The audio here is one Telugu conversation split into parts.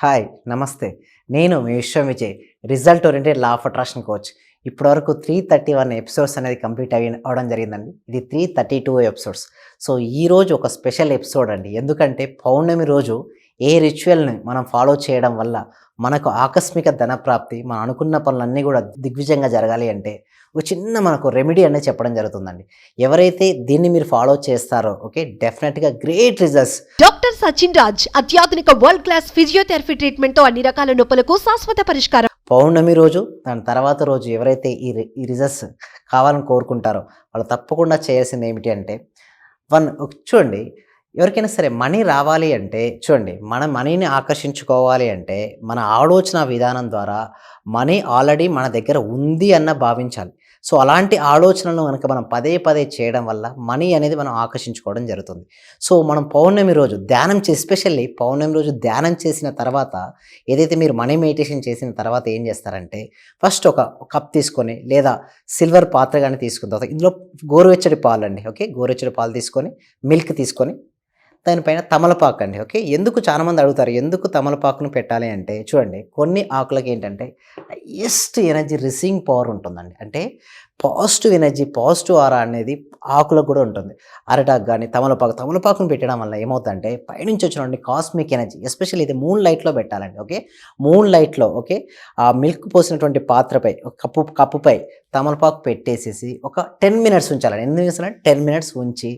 హాయ్ నమస్తే. నేను మీ Vishwam Vijay result oriented law of attraction coach. ఇప్పటివరకు త్రీ థర్టీ వన్ ఎపిసోడ్స్ అనేది కంప్లీట్ అయ్యి అవడం జరిగిందండి. ఇది three thirty two episodes. So ఈ రోజు ఒక స్పెషల్ ఎపిసోడ్ అండి. ఎందుకంటే పౌర్ణమి రోజు ఏ రిచువల్ని మనం ఫాలో చేయడం వల్ల మనకు ఆకస్మిక ధనప్రాప్తి మనం అనుకున్న పనులన్నీ కూడా దిగ్విజయంగా జరగాలి అంటే ఒక చిన్న మనకు రెమెడీ అనేది చెప్పడం జరుగుతుందండి. ఎవరైతే దీన్ని మీరు ఫాలో చేస్తారో ఓకే డెఫినెట్గా great results. Doctor Sachin Raj అత్యాధునిక వరల్డ్ క్లాస్ ఫిజియోథెరపీ ట్రీట్మెంట్తో అన్ని రకాల నొప్పులకు శాశ్వత పరిష్కారం. పౌర్ణమి రోజు దాని తర్వాత రోజు ఎవరైతే ఈ రి- ఈ రిజల్ట్స్ కావాలని కోరుకుంటారో వాళ్ళు తప్పకుండా చేయాల్సింది ఏమిటి అంటే వన్ చూడండి ఎవరికైనా సరే మనీ రావాలి అంటే చూడండి మన మనీని ఆకర్షించుకోవాలి అంటే మన ఆలోచన విధానం ద్వారా మనీ ఆల్రెడీ మన దగ్గర ఉంది అన్న భావించాలి. సో అలాంటి ఆలోచనలు కనుక మనం పదే పదే చేయడం వల్ల మనీ అనేది మనం ఆకర్షించుకోవడం జరుగుతుంది. సో మనం పౌర్ణమి రోజు ధ్యానం చేసి ఎస్పెషల్లీ పౌర్ణమి రోజు ధ్యానం చేసిన తర్వాత ఏదైతే మీరు మనీ మెడిటేషన్ చేసిన తర్వాత ఏం చేస్తారంటే ఫస్ట్ ఒక కప్ తీసుకొని లేదా సిల్వర్ పాత్ర కానీ తీసుకున్న తర్వాత ఇందులో గోరువెచ్చడి పాలు అండి ఓకే? గోరువెచ్చడి పాలు తీసుకొని మిల్క్ తీసుకొని దానిపైన తమలపాకు అండి ఓకే? ఎందుకు చాలామంది అడుగుతారు ఎందుకు తమలపాకును పెట్టాలి అంటే చూడండి కొన్ని ఆకులకి ఏంటంటే హైయెస్ట్ ఎనర్జీ రిసీవింగ్ పవర్ ఉంటుందండి. అంటే పాజిటివ్ ఎనర్జీ పాజిటివ్ ఆరా అనేది ఆకులకు కూడా ఉంటుంది. అరటాకు కానీ తమలపాకు తమలపాకును పెట్టడం వల్ల ఏమవుతుందంటే పైనుంచి వచ్చినటువంటి కాస్మిక్ ఎనర్జీ ఎస్పెషల్లీ ఇది మూన్ లైట్లో పెట్టాలండి ఓకే మూన్ లైట్లో ఓకే ఆ మిల్క్ పోసినటువంటి పాత్రపై కప్పు కప్పుపై తమలపాకు పెట్టేసేసి ఒక టెన్ మినిట్స్ ఉంచాలండి. ఎన్ని మినిట్స్ అంటే టెన్ మినిట్స్ ఉంచి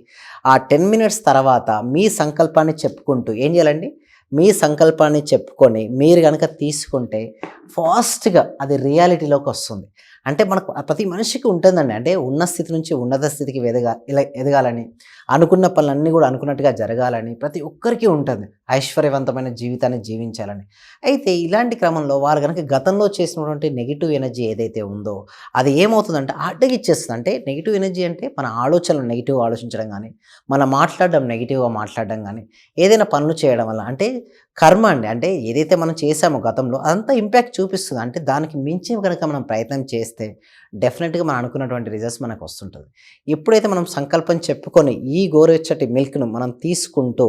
ఆ టెన్ మినిట్స్ తర్వాత మీ సంకల్పాన్ని చెప్పుకుంటూ ఏం చేయాలండి? మీ సంకల్పాన్ని చెప్పుకొని మీరు కనుక తీసుకుంటే ఫాస్ట్గా అది రియాలిటీలోకి వస్తుంది. అంటే మనకు ప్రతి మనిషికి ఉంటుందండి. అంటే ఉన్న స్థితి నుంచి ఉన్నత స్థితికి ఎదగా ఇలా ఎదగాలని అనుకున్న పనులన్నీ కూడా అనుకున్నట్టుగా జరగాలని ప్రతి ఒక్కరికి ఉంటుంది. ఐశ్వర్యవంతమైన జీవితాన్ని జీవించాలని. అయితే ఇలాంటి క్రమంలో వారు కనుక గతంలో చేసినటువంటి నెగిటివ్ ఎనర్జీ ఏదైతే ఉందో అది ఏమవుతుందంటే అడ్డగిచ్చేస్తుంది అంటే నెగిటివ్ ఎనర్జీ అంటే మన ఆలోచనలు నెగిటివ్ ఆలోచించడం కానీ మనం మాట్లాడడం నెగిటివ్గా మాట్లాడడం కానీ ఏదైనా పనులు చేయడం వల్ల అంటే కర్మ అండి. అంటే ఏదైతే మనం చేసామో గతంలో అదంతా ఇంపాక్ట్ చూపిస్తుంది. అంటే దానికి మించి కనుక మనం ప్రయత్నం చేస్తే డెఫినెట్గా మనం అనుకున్నటువంటి రిజల్ట్స్ మనకు వస్తుంటుంది. ఎప్పుడైతే మనం సంకల్పం చెప్పుకొని ఈ గోరువెచ్చటి మిల్క్ను మనం తీసుకుంటూ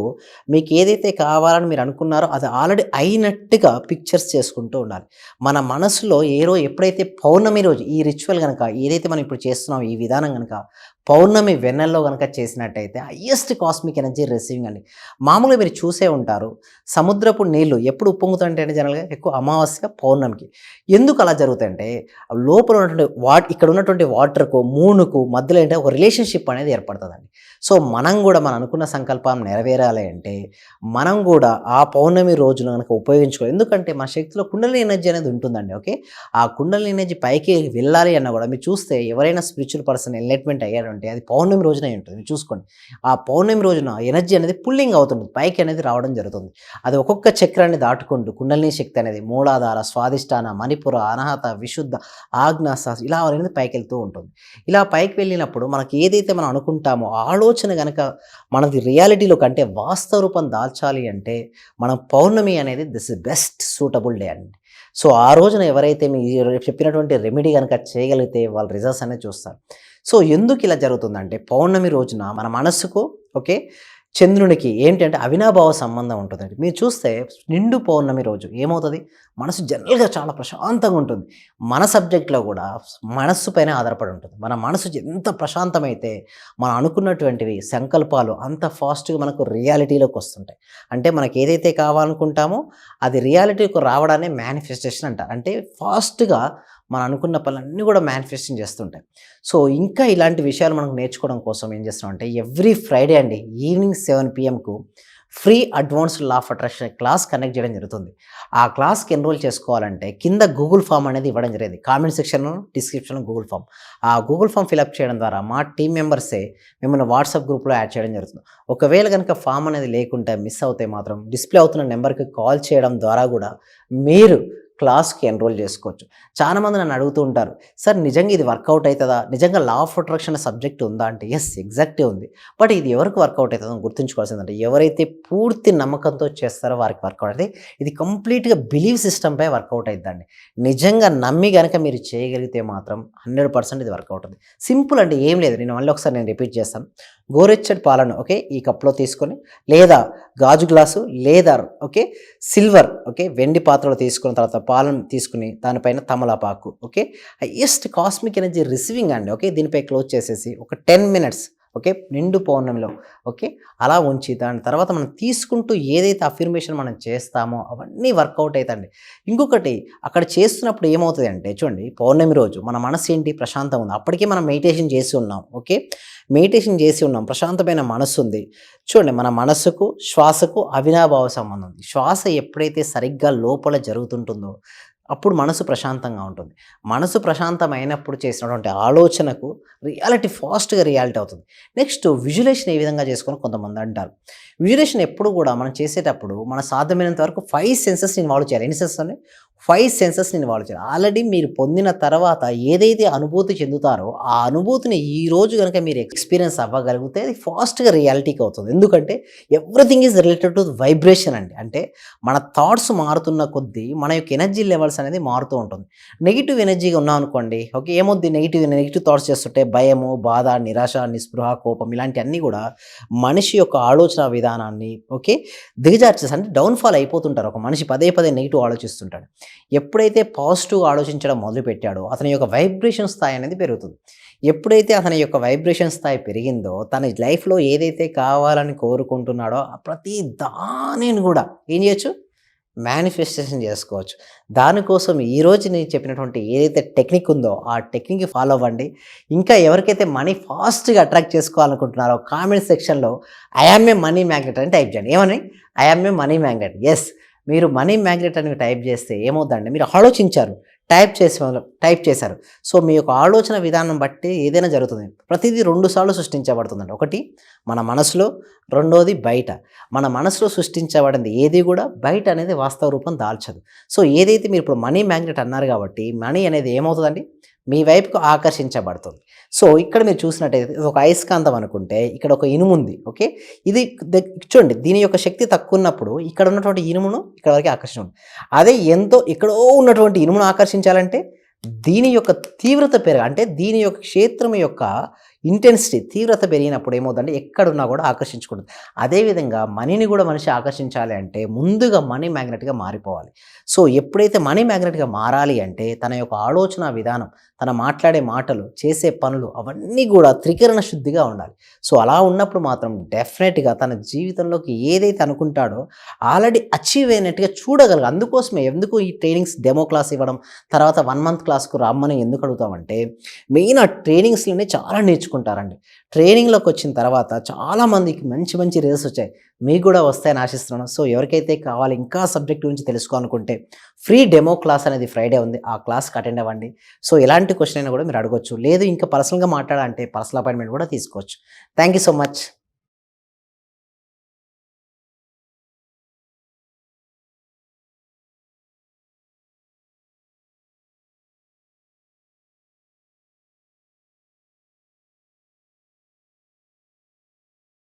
మీకు ఏదైతే కావాలని మీరు అనుకున్నారో అది ఆల్రెడీ అయినట్టుగా పిక్చర్స్ చేసుకుంటూ ఉండాలి. మన మనసులో ఏ రోజు ఎప్పుడైతే పౌర్ణమి రోజు ఈ రిచువల్ కనుక ఏదైతే మనం ఇప్పుడు చేస్తున్నామో ఈ విధానం కనుక పౌర్ణమి వెన్నెల్లో కనుక చేసినట్టయితే హయ్యెస్ట్ కాస్మిక్ ఎనర్జీ రిసీవింగ్ అండి. మామూలుగా మీరు చూసే ఉంటారు సముద్రపు నీళ్ళు ఎప్పుడు ఉప్పొంగుతుంటే జనరల్గా ఎక్కువ అమావాస్య పౌర్ణమికి. ఎందుకు అలా జరుగుతాయంటే ఆ లోపల ఉన్నటువంటి వాట్ ఇక్కడ ఉన్నటువంటి వాటర్కు మూనుకు మధ్యలో ఏంటంటే ఒక రిలేషన్షిప్ అనేది ఏర్పడుతుందండి. సో మనం కూడా మనం అనుకున్న సంకల్పం నెరవేరాలి అంటే మనం కూడా ఆ పౌర్ణమి రోజున కనుక ఉపయోగించుకోవాలి. ఎందుకంటే మన శక్తిలో కుండలి ఎనర్జీ అనేది ఉంటుందండి ఓకే? ఆ కుండలి ఎనర్జీ పైకి వెళ్ళాలి అన్న కూడా మీరు చూస్తే ఎవరైనా స్పిరిచువల్ పర్సన్ ఎన్లైట్మెంట్ అయ్యారంటే అది పౌర్ణమి రోజున అయి ఉంటుంది. చూసుకోండి. ఆ పౌర్ణమి రోజున ఎనర్జీ అనేది పుల్లింగ్ అవుతుంది పైకి అనేది రావడం జరుగుతుంది. అది ఒక్కొక్క చక్రాన్ని దాటుకుంటూ కుండలిని శక్తి అనేది మూలాధార స్వాదిష్టాన మణిపుర అనాహత విశుద్ధ ఆజ్ఞాస ఇలా అనేది పైకి వెళ్తూ ఉంటుంది. ఇలా పైకి వెళ్ళినప్పుడు మనకి ఏదైతే మనం అనుకుంటామో ఆలోచన కనుక మనది రియాలిటీలో కంటే వాస్తవ రూపం దాల్చాలి అంటే మనం పౌర్ణమి అనేది this is best suitable day అండి. సో ఆ రోజున ఎవరైతే మీ చెప్పినటువంటి రెమెడీ కనుక చేయగలిగితే వాళ్ళ రిజల్ట్స్ అనేది చూస్తారు. సో ఎందుకు ఇలా జరుగుతుందంటే పౌర్ణమి రోజున మన మనస్సుకు ఓకే చంద్రునికి ఏంటంటే అవినాభావ సంబంధం ఉంటుందండి. మీరు చూస్తే నిండు పౌర్ణమి రోజు ఏమవుతుంది? మనసు జనరల్గా చాలా ప్రశాంతంగా ఉంటుంది. మన సబ్జెక్ట్లో కూడా మనస్సు పైన ఆధారపడి ఉంటుంది. మన మనసు ఎంత ప్రశాంతమైతే మనం అనుకున్నటువంటివి సంకల్పాలు అంత ఫాస్ట్గా మనకు రియాలిటీలోకి వస్తుంటాయి. అంటే మనకి ఏదైతే కావాలనుకుంటామో అది రియాలిటీకి రావడాన్ని మేనిఫెస్టేషన్ అంటారు. అంటే ఫాస్ట్గా మనం అనుకున్న పనులన్నీ కూడా మేనిఫెస్టింగ్ చేస్తుంటాయి. సో ఇంకా ఇలాంటి విషయాలు మనకు నేర్చుకోవడం కోసం ఏం చేస్తున్నాం అంటే ఎవ్రీ ఫ్రైడే అండి evening seven పిఎంకు free advanced law of attraction class connect చేయడం జరుగుతుంది. ఆ క్లాస్కి ఎన్రోల్ చేసుకోవాలంటే కింద గూగుల్ ఫామ్ అనేది ఇవ్వడం జరిగింది. కామెంట్ సెక్షన్లో డిస్క్రిప్షన్లో గూగుల్ ఫామ్ ఆ గూగుల్ ఫామ్ ఫిలప్ చేయడం ద్వారా మా టీం మెంబర్సే మిమ్మల్ని వాట్సాప్ గ్రూప్లో యాడ్ చేయడం జరుగుతుంది. ఒకవేళ కనుక ఫామ్ అనేది లేకుంటే మిస్ అవుతే మాత్రం డిస్ప్లే అవుతున్న నెంబర్కి కాల్ చేయడం ద్వారా కూడా మీరు క్లాస్కి ఎన్రోల్ చేసుకోవచ్చు. చాలా మంది నన్ను అడుగుతూ ఉంటారు సార్ నిజంగా ఇది వర్కౌట్ అవుతుందా? నిజంగా లా ఆఫ్ అట్రాక్షన్ సబ్జెక్ట్ ఉందా? అంటే ఎస్ ఎగ్జాక్టే ఉంది. బట్ ఇది ఎవరికి వర్కౌట్ అవుతుందో గుర్తుంచుకోవాల్సిందంటే ఎవరైతే పూర్తి నమ్మకంతో చేస్తారో వారికి వర్కౌట్ అయితే ఇది కంప్లీట్గా బిలీవ్ సిస్టంపై వర్కౌట్ అవుతుందండి. నిజంగా నమ్మి కనుక మీరు చేయగలిగితే మాత్రం హండ్రెడ్ పర్సెంట్ ఇది వర్కౌట్ అవుతుంది. సింపుల్ అంటే ఏం లేదు. నేను మళ్ళీ ఒకసారి నేను రిపీట్ చేస్తాను. గోరెచ్చటి పాలను ఓకే ఈ కప్లో తీసుకొని లేదా గాజు గ్లాసు లేదా ఓకే సిల్వర్ ఓకే వెండి పాత్రలో తీసుకున్న తర్వాత పాలను తీసుకుని దానిపైన తమలపాకు okay highest cosmic energy receiving అండి ఓకే దీనిపై క్లోజ్ చేసేసి ఒక టెన్ మినిట్స్ ఓకే? నిండు పౌర్ణమిలో. ఓకే? అలా ఉంచి దాని తర్వాత మనం తీసుకుంటూ ఏదైతే అఫిర్మేషన్ మనం చేస్తామో అవన్నీ వర్కౌట్ అవుతాయండి ఇంకొకటి అక్కడ చేస్తున్నప్పుడు ఏమవుతుంది అంటే చూడండి పౌర్ణమి రోజు మన మనసు ఏంటి? ప్రశాంతం ఉంది. అప్పటికే మనం మెడిటేషన్ చేసి ఉన్నాం. ఓకే? మెడిటేషన్ చేసి ఉన్నాం. ప్రశాంతమైన మనస్సు ఉంది. చూడండి మన మనస్సుకు శ్వాసకు అవినాభావ సంబంధం ఉంది. శ్వాస ఎప్పుడైతే సరిగ్గా లోపల జరుగుతుంటుందో అప్పుడు మనసు ప్రశాంతంగా ఉంటుంది. మనసు ప్రశాంతమైనప్పుడు చేసినటువంటి ఆలోచనకు రియాలిటీ ఫాస్ట్గా రియాలిటీ అవుతుంది. నెక్స్ట్ విజులేషన్ ఏ విధంగా చేసుకొని కొంతమంది అంటారు. విజులేషన్ ఎప్పుడు కూడా మనం చేసేటప్పుడు మన సాధ్యమైనంత వరకు ఫైవ్ సెన్సెస్ ఇన్వాల్వ్ చేయాలి. ఎన్ని సెన్సెస్ అని ఫైవ్ సెన్సెస్ని ఇన్వాల్వ్ చేయాలి ఆల్రెడీ మీరు పొందిన తర్వాత ఏదైతే అనుభూతి చెందుతారో ఆ అనుభూతిని ఈ రోజు కనుక మీరు ఎక్స్పీరియన్స్ అవ్వగలిగితే అది ఫాస్ట్గా రియాలిటీకి అవుతుంది. ఎందుకంటే everything is related to vibration అండి. అంటే మన థాట్స్ మారుతున్న కొద్దీ మన యొక్క ఎనర్జీ లెవెల్స్ అనేది మారుతూ ఉంటుంది. నెగిటివ్ ఎనర్జీగా ఉన్నాం అనుకోండి ఓకే ఏమొద్ది? నెగిటివ్ నెగిటివ్ థాట్స్ చేస్తుంటే భయము బాధ నిరాశ నిస్పృహ కోపం ఇలాంటివన్నీ కూడా మనిషి యొక్క ఆలోచన విధానాన్ని ఓకే దిగజార్చేసి అంటే డౌన్ఫాల్ అయిపోతుంటారు. ఒక మనిషి పదే పదే నెగిటివ్ ఆలోచిస్తుంటాడు. ఎప్పుడైతే పాజిటివ్ ఆలోచించడం మొదలుపెట్టాడో అతని యొక్క వైబ్రేషన్ స్థాయి అనేది పెరుగుతుంది. ఎప్పుడైతే అతని యొక్క వైబ్రేషన్ స్థాయి పెరిగిందో తన లైఫ్లో ఏదైతే కావాలని కోరుకుంటున్నాడో ప్రతి దానిని కూడా ఏం చేయొచ్చు? మేనిఫెస్టేషన్ చేసుకోవచ్చు. దానికోసం ఈరోజు నేను చెప్పినటువంటి ఏదైతే టెక్నిక్ ఉందో ఆ టెక్నిక్ ఫాలో అవ్వండి. ఇంకా ఎవరికైతే మనీ ఫాస్ట్గా అట్రాక్ట్ చేసుకోవాలనుకుంటున్నారో కామెంట్ సెక్షన్లో I am a money magnet అని టైప్ చేయండి. ఏమని? I am a money magnet. Yes మీరు మనీ మ్యాగ్నెట్ అని టైప్ చేస్తే ఏమవుతుందండి మీరు ఆలోచించారు టైప్ చేసి టైప్ చేశారు. సో మీ యొక్క ఆలోచన విధానం బట్టి ఏదైనా జరుగుతుంది. ప్రతిదీ రెండు సార్లు సృష్టించబడుతుందండి. ఒకటి మన మనసులో రెండోది బయట. మన మనసులో సృష్టించబడింది ఏది కూడా బయట అనేది వాస్తవ రూపం దాల్చదు. సో ఏదైతే మీరు ఇప్పుడు మనీ మ్యాగ్నెట్ అన్నారు కాబట్టి మనీ అనేది ఏమవుతుందండి? మీ వైపుకు ఆకర్షించబడుతుంది. సో ఇక్కడ మీరు చూసినట్టయితే ఇది ఒక అయస్కాంతం అనుకుంటే ఇక్కడ ఒక ఇనుము ఉంది ఓకే? ఇది చూడండి దీని యొక్క శక్తి తక్కువ ఉన్నప్పుడు ఇక్కడ ఉన్నటువంటి ఇనుమును ఇక్కడ వరకు ఆకర్షణ అదే ఎంతో ఎక్కడో ఉన్నటువంటి ఇనుమును ఆకర్షించాలంటే దీని యొక్క తీవ్రత పెరగ అంటే దీని యొక్క క్షేత్రం యొక్క ఇంటెన్సిటీ తీవ్రత పెరిగినప్పుడు ఏమవుతుందంటే ఎక్కడున్నా కూడా ఆకర్షించుకుంటుంది. అదేవిధంగా మనీని కూడా మనిషి ఆకర్షించాలి అంటే ముందుగా మనీ మ్యాగ్నెట్గా మారిపోవాలి. సో ఎప్పుడైతే మనీ మ్యాగ్నెట్గా మారాలి అంటే తన యొక్క ఆలోచన విధానం తన మాట్లాడే మాటలు చేసే పనులు అవన్నీ కూడా త్రికరణ శుద్ధిగా ఉండాలి. సో అలా ఉన్నప్పుడు మాత్రం డెఫినెట్గా తన జీవితంలోకి ఏదైతే అనుకుంటాడో ఆల్రెడీ అచీవ్ అయినట్టుగా చూడగలరు అందుకోసమే ఎందుకు ఈ ట్రైనింగ్స్ డెమో క్లాస్ ఇవ్వడం తర్వాత వన్ మంత్ క్లాస్కు రమ్మని ఎందుకు అడుగుతామంటే మెయిన్ ఆ ట్రైనింగ్స్లోనే చాలా నేర్చుకుంటారండి. ట్రైనింగ్లోకి వచ్చిన తర్వాత చాలామందికి మంచి మంచి రిజల్ట్స్ వచ్చాయి. మీకు కూడా వస్తాయని ఆశిస్తున్నాను. సో ఎవరికైతే కావాలి ఇంకా సబ్జెక్ట్ గురించి తెలుసుకోవాలనుకుంటే ఫ్రీ డెమో క్లాస్ అనేది ఫ్రైడే ఉంది. ఆ క్లాస్కి అటెండ్ అవ్వండి. సో ఇలాంటి ఎలాంటి క్వశ్చన్ అయినా కూడా మీరు అడగొచ్చు. లేదు ఇంకా పర్సనల్గా మాట్లాడాలంటే పర్సనల్ అపాయింట్మెంట్ కూడా తీసుకోవచ్చు. Thank you so much